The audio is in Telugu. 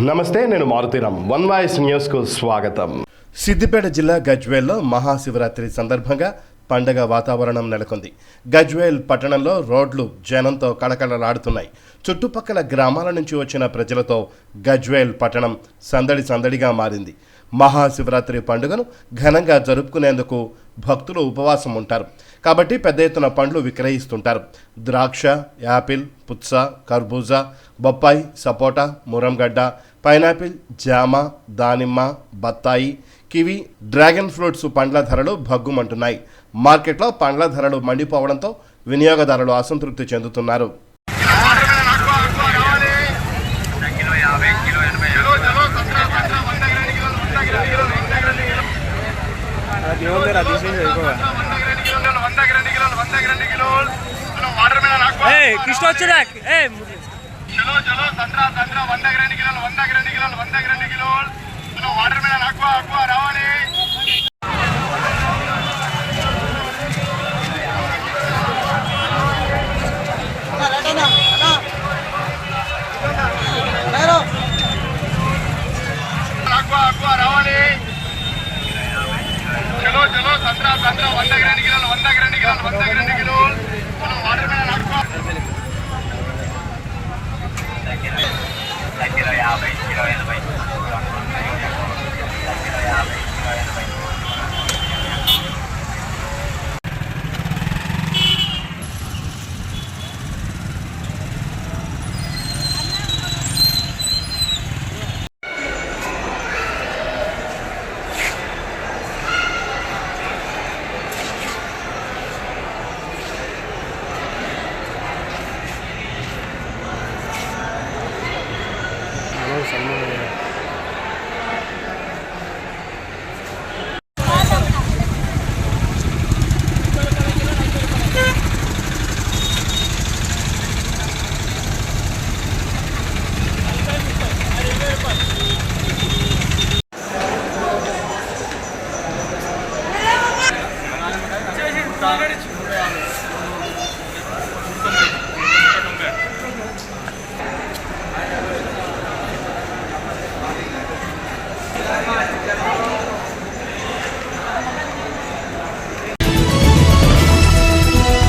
నమస్తే నేను మారుతీరామ్ వన్ వాయిస్ న్యూస్కు స్వాగతం. సిద్దిపేట జిల్లా గజ్వేల్లో మహాశివరాత్రి సందర్భంగా పండగ వాతావరణం నెలకొంది. గజ్వేల్ పట్టణంలో రోడ్లు జనంతో కళకళలాడుతున్నాయి. చుట్టుపక్కల గ్రామాల నుంచి వచ్చిన ప్రజలతో గజ్వేల్ పట్టణం సందడి సందడిగా మారింది. మహాశివరాత్రి పండుగను ఘనంగా జరుపుకునేందుకు భక్తులు ఉపవాసం ఉంటారు. కాబట్టి పెద్ద ఎత్తున పండ్లు విక్రయిస్తుంటారు. ద్రాక్ష యాపిల్ పుచ్చ కర్బూజా బొప్పాయి సపోటా మురంగడ్డ పైనాపిల్ జామ దానిమ్మ బత్తాయి కివి డ్రాగన్ ఫ్రూట్స్ పండ్ల ధరలు భగ్గుమంటున్నాయి. మార్కెట్లో పండ్ల ధరలు మండిపోవడంతో వినియోగదారులు అసంతృప్తి చెందుతున్నారు. ఏ కృష్ణ వచ్చురా ఏ చలో చలో సంత్రా సంత్రా వందకి రెండు కిలోలు వందకి రెండు కిలోలు వందకి రెండు కిలోలు. చలో వాటర్ మిలన్ యాభై రెండు కిలోలు